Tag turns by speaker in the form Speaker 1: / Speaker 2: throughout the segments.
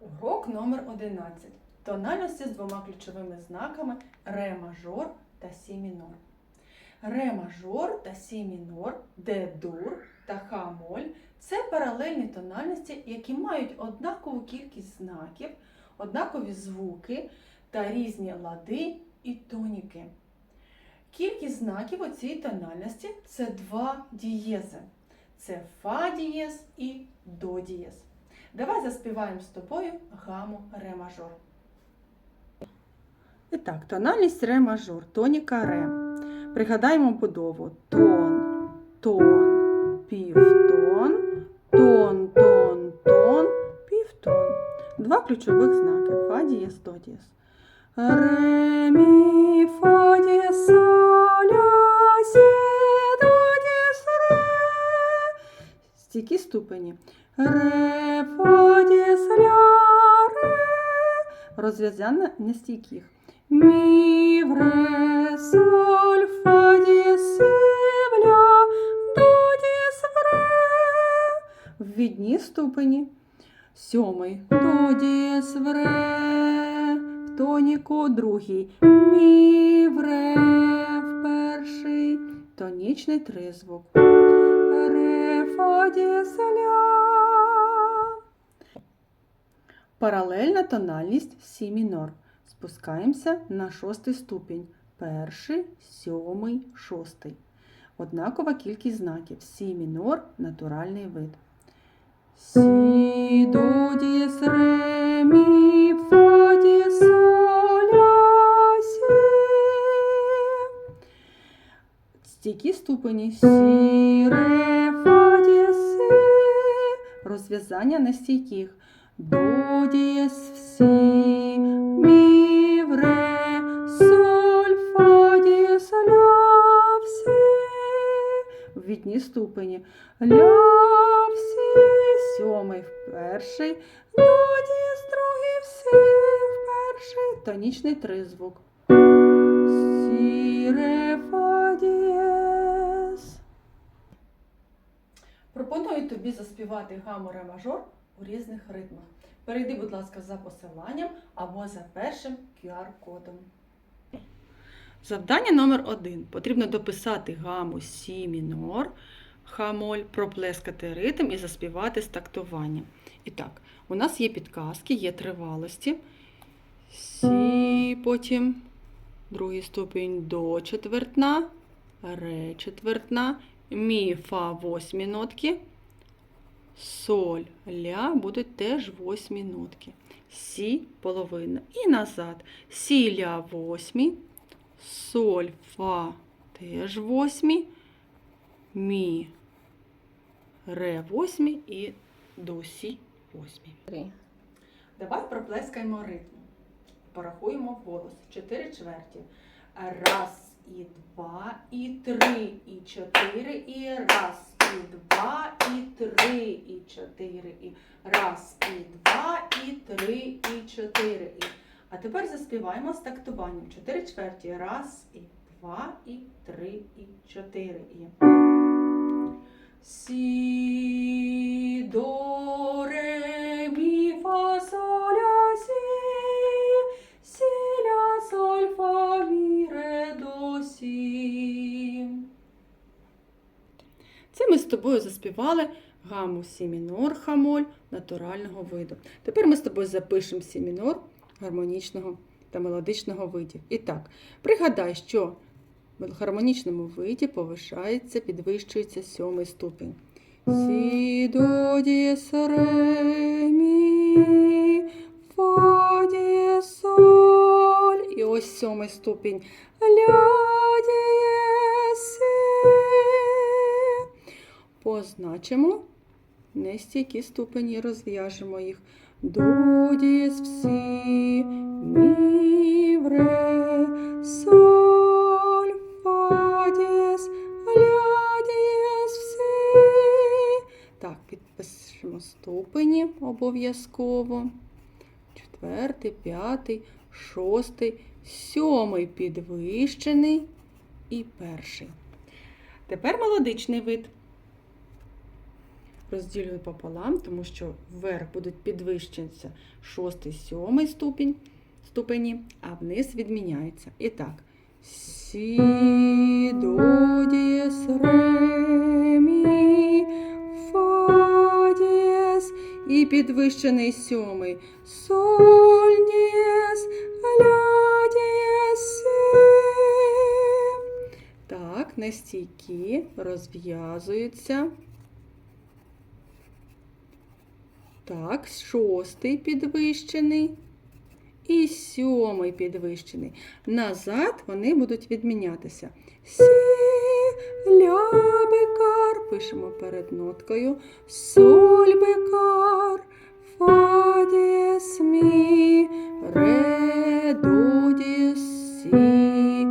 Speaker 1: Урок номер 11. Тональності з двома ключовими знаками ре мажор та сі мінор. Ре мажор та сі мінор, де дур та ха моль це паралельні тональності, які мають однакову кількість знаків, однакові звуки та різні лади і тоніки. Кількість знаків у цій тональності це два дієзи. Це фа дієз і до дієз. Давай заспіваємо з тобою гаму ре мажор. І так, тональність ре мажор, тоніка ре. Пригадаємо будову. Тон, тон, півтон, тон, тон, тон, півтон. Два ключових знаки фа дієз, до дієз. Ре, мі, фа дієз, соль, ля, сі, до дієз, ре. Стійкі ступені. Ре, Розв'язання нестійких. Мі, в, ре, соль, фа, дієс, в, ля, до, дієс, в, ре. Ввідні ступені. Сьомий. До, дієс, в, ре. В тоніку другий. Мі, в, ре, в перший. Тонічний тризвук. Ре, фа, дієс, ля. Паралельна тональність сі мінор. Спускаємося на шостий ступінь. Перший, сьомий, шостий. Однакова кількість знаків. Сі мінор натуральний вид. Сі, до, дієс, ре, мі, фа, соль, ля, сі. Стійкі ступені. Сі, ре, фа, дієс, сі. Розв'язання нестійких. До дієс всі, мі, соль, фа, всі. Ввідні ступені. Ля, всі, сьомий в перший, до дієс другий, всі в. Тонічний тризвук. Сі, ре, фа. Пропоную тобі заспівати гаму ре мажор у різних ритмах. Перейди, будь ласка, за посиланням або за першим QR-кодом. Завдання номер один. Потрібно дописати гаму Сі мінор, хамоль, проплескати ритм і заспівати з тактуванням. І так, у нас є підказки, є тривалості. Сі, потім другий ступінь до четвертна, ре четвертна, мі, фа восьмі нотки. Соль, ля будуть теж восьмі нотки. Сі половина. І назад. Сі, ля восьмі. Соль, фа теж восьмі. Мі, ре восьмі і до сі восьмі. Давай проплескаємо ритм. Порахуємо голос. Чотири чверті. Раз і два, і три, і чотири, і раз, і два, і три, і чотири, і раз, і два, і три, і чотири. І... А тепер заспіваємо з тактуванням. Чотири чверті. Раз, і два, і три, і чотири. І... Сі, до, тобою заспівали гаму сі мінор хамоль натурального виду. Тепер ми з тобою запишемо сі мінор гармонічного та мелодичного видів. І так, пригадай, що в гармонічному виді повишається, підвищується сьомий ступінь. Сі, до, дієс, ре, мі, фа, дієс, соль. І ось сьомий ступінь. Ля, дієс, Позначимо нестійкі ступені, розв'яжемо їх. До, дієс, всі, мі, в, ре, соль, всі. Так, підпишемо ступені обов'язково. Четвертий, п'ятий, шостий, сьомий підвищений і перший. Тепер мелодичний вид. Розділюю пополам, тому що вверх будуть шостий, сьомий ступінь, ступені, а вниз відміняється. І так. Сі, до, дієс, ре, фа, дієс. І підвищений сьомий. Соль, дієс, ля, дієс, си. Так, нестійкі розв'язуються. Так, шостий підвищений і сьомий підвищений. Назад вони будуть відмінятися. Сі, ля, бекар. Пишемо перед ноткою. Соль, бекар, фа, дієс, мі, ре, до, дієс, сі.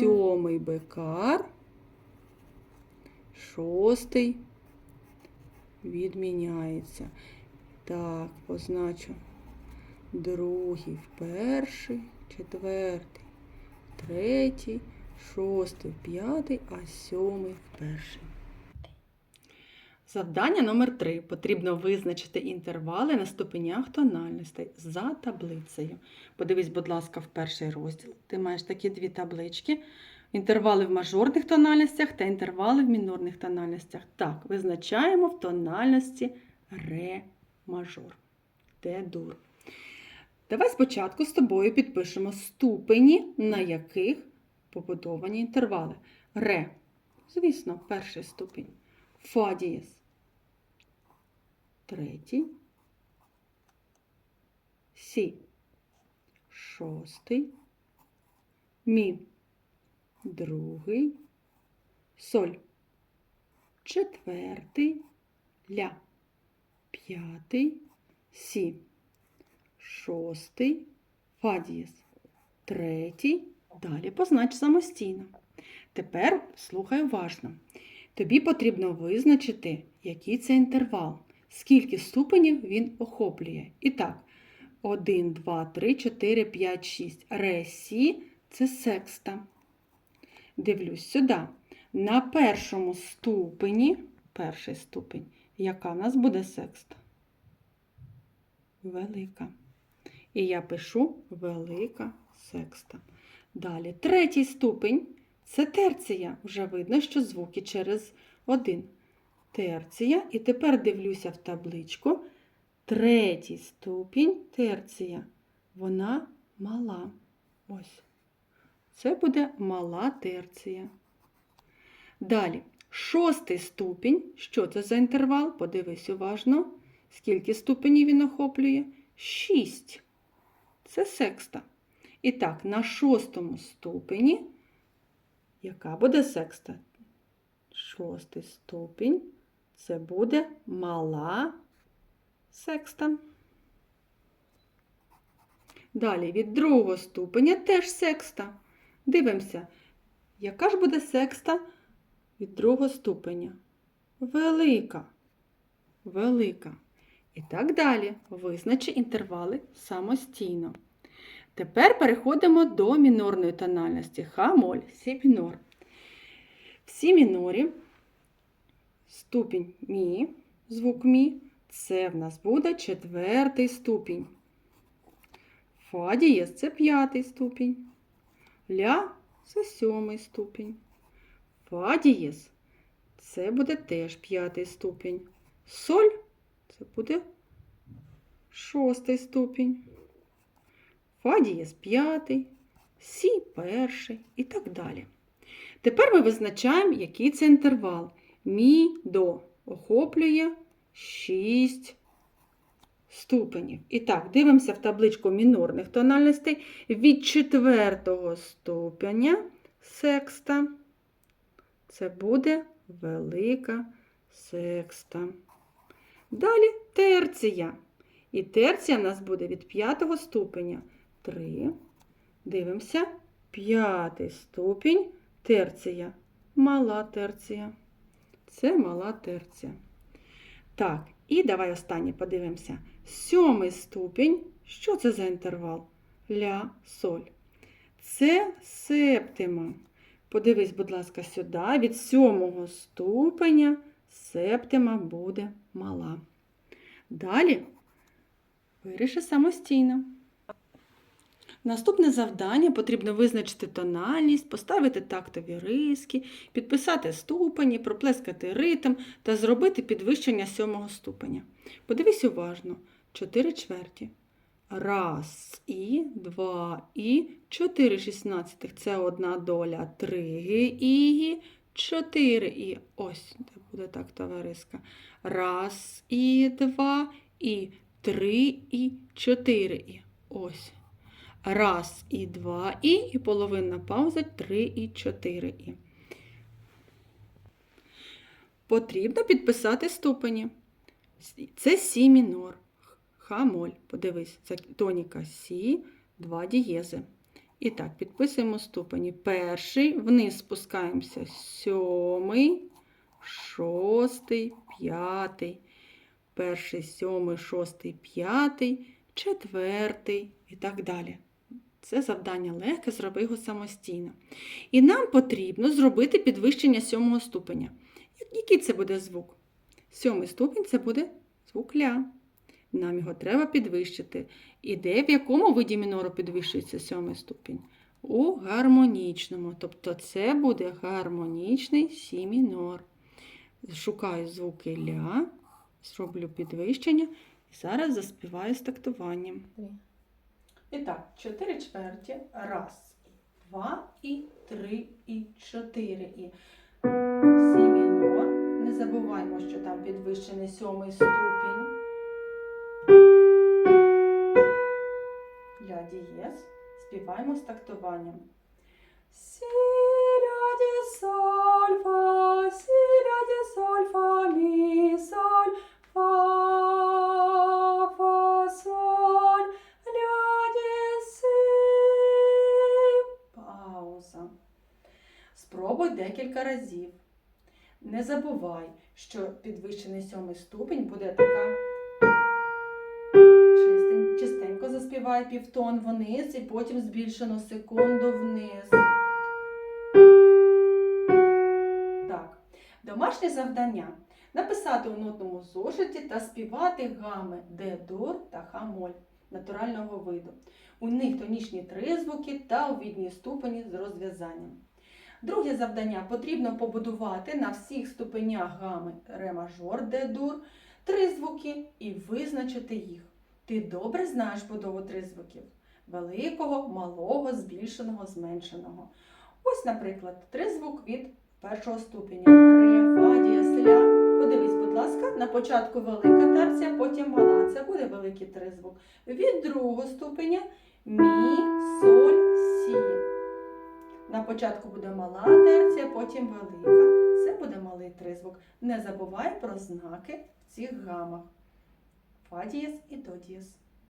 Speaker 1: Сьомий бекар. Шостий відміняється. Так, позначу другий перший, четвертий, третій, шостий, п'ятий, а сьомий перший. Завдання номер 3. Потрібно визначити інтервали на ступенях тональностей за таблицею. Подивись, будь ласка, в перший розділ. Ти маєш такі дві таблички. Інтервали в мажорних тональностях та інтервали в мінорних тональностях. Так, визначаємо в тональності ре мажор. Д-дур. Давай спочатку з тобою підпишемо ступені, на яких побудовані інтервали. Ре. Звісно, перший ступінь. Фа дієс. Третій. Сі. Шостий. Мі. Другий. Соль. Четвертий. Ля. П'ятий. Сі. Шостий. Фа дієс. Третій. Далі познач самостійно. Тепер слухай уважно. Тобі потрібно визначити, який це інтервал, скільки ступенів він охоплює. І так, 1, 2, 3, 4, 5, 6. Ре, сі – це секста. Дивлюсь сюди. На першому ступені, перший ступень, яка в нас буде секста? Велика. І я пишу велика секста. Далі, третій ступень це терція. Вже видно, що звуки через один. Терція. І тепер дивлюся в табличку. Третій ступінь терція. Вона мала. Ось. Це буде мала терція. Далі, шостий ступінь. Що це за інтервал? Подивись уважно. Скільки ступенів він охоплює? Шість. Це секста. І так, на шостому ступені, яка буде секста? Шостий ступінь. Це буде мала секста. Далі від другого ступеня теж секста. Дивимося, яка ж буде секста від другого ступеня? Велика. Велика. І так далі. Визначи інтервали самостійно. Тепер переходимо до мінорної тональності Ха-моль, сі мінор. В сі мінорі ступінь мі, звук мі, це в нас буде четвертий ступінь. Фа дієс – це п'ятий ступінь. Ля це сьомий ступінь. Фа це буде теж п'ятий ступінь. Соль це буде шостий ступінь. Фа дієс п'ятий, сі перший і так далі. Тепер ми визначаємо, який це інтервал. Мі до охоплює 6 ступенів. І так, дивимося в табличку мінорних тональностей від четвертого ступеня секста. Це буде велика секста. Далі терція. І терція в нас буде від п'ятого ступеня. 3. Дивимося. П'ятий ступінь терція. Мала терція. Це мала терція. Так, і давай останнє подивимося. Сьомий ступінь. Що це за інтервал? Ля, соль. Це септима. Подивись, будь ласка, сюди. Від сьомого ступеня септима буде мала. Далі виріши самостійно. Наступне завдання потрібно визначити тональність, поставити тактові риски, підписати ступені, проплескати ритм та зробити підвищення сьомого ступеня. Подивись уважно: 4 чверті. Раз і, два і, чотири шістнадцятих. Це одна доля. Три і, чотири і. Ось де буде тактова риска. Раз і два і, три і, чотири і. Ось. Раз і два і, і половинна пауза три і чотири і. Потрібно підписати ступені. Це сі мінор. Ха-моль. Подивись, це тоніка сі, два дієзи. І так, підписуємо ступені. Перший, вниз спускаємося. Сьомий, шостий, п'ятий. Перший, сьомий, шостий, п'ятий, четвертий і так далі. Це завдання легке, зроби його самостійно. І нам потрібно зробити підвищення сьомого ступеня. Який це буде звук? Сьомий ступінь це буде звук ля. Нам його треба підвищити. І де в якому виді мінору підвищується сьомий ступінь? У гармонічному. Тобто це буде гармонічний сі мінор. Шукаю звуки ля, зроблю підвищення і зараз заспіваю з тактуванням. І так, 4 чверті. Раз, два, і три, і чотири. І сі мінор. Не забуваємо, що там підвищений сьомий ступінь. Ля дієс. Співаємо з тактуванням. Сі, ля, ді, соль, фа, сі, ля, ді, соль, фа, мі, соль, фа, фа, соль, ля, ді, си. Пауза. Спробуй декілька разів. Не забувай, що підвищений сьомий ступінь буде така чистенько заспівай півтон вниз і потім збільшено секунду вниз. Так, домашнє завдання. Написати у нотному зошиті та співати гами Д-дур та Ха-моль натурального виду. У них тонічні тризвуки та увідні ступені з розв'язанням. Друге завдання потрібно побудувати на всіх ступенях гами ре-мажор, Д-дур три звуки і визначити їх. Ти добре знаєш будову тризвуків великого, малого, збільшеного, зменшеного. Ось, наприклад, тризвук від першого ступеня. Ре, фа, дієс, будь ласка, на початку велика терція, потім мала. Це буде великий тризвук. Від другого ступеня мі, соль, сі. На початку буде мала терція, потім велика. Це буде малий тризвук. Не забувай про знаки в цих гамах. Фа дієс і до.